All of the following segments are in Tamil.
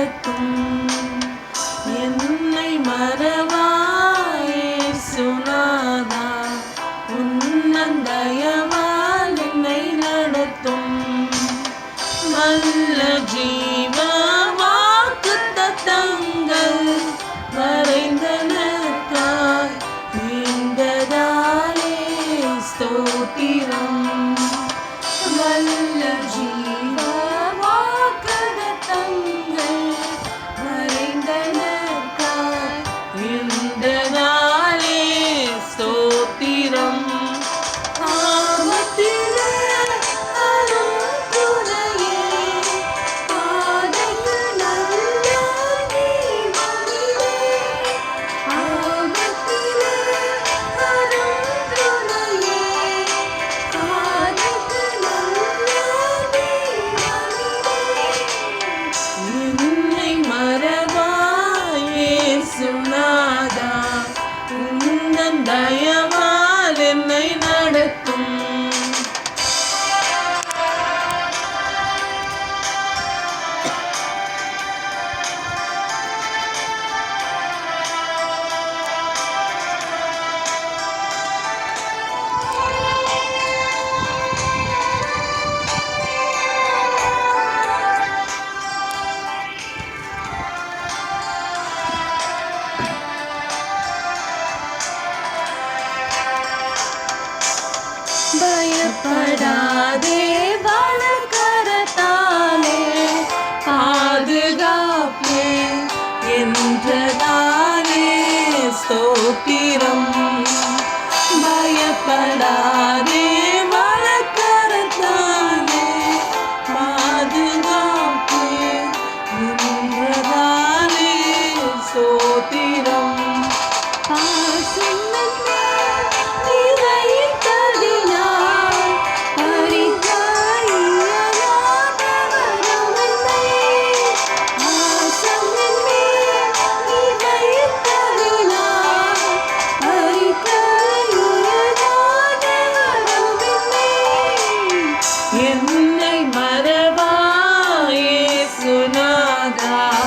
நடத்தும் என்னை மறவாயே சுனாதா உன்னந்தயவால் என்னை நடத்தும். நல்ல ஜீவா வாக்கு தத்தங்கள் மறைந்தனத்தாய் நீண்டதாலே ஸ்தோத்திரம். நல்ல ஜீவ பயப்படாதே வளர்க்கரத்தாலே பாதுகாப்பே என்றதானே ஸ்தோத்திரம். பயப்படாதே வளர்க்கரத்தாலே பாதுகாப்பே என்றதானே ஸ்தோத்திரம். பாசம் சுனாதா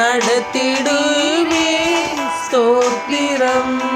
நடத்திடுமே ஸ்தோத்திரம்.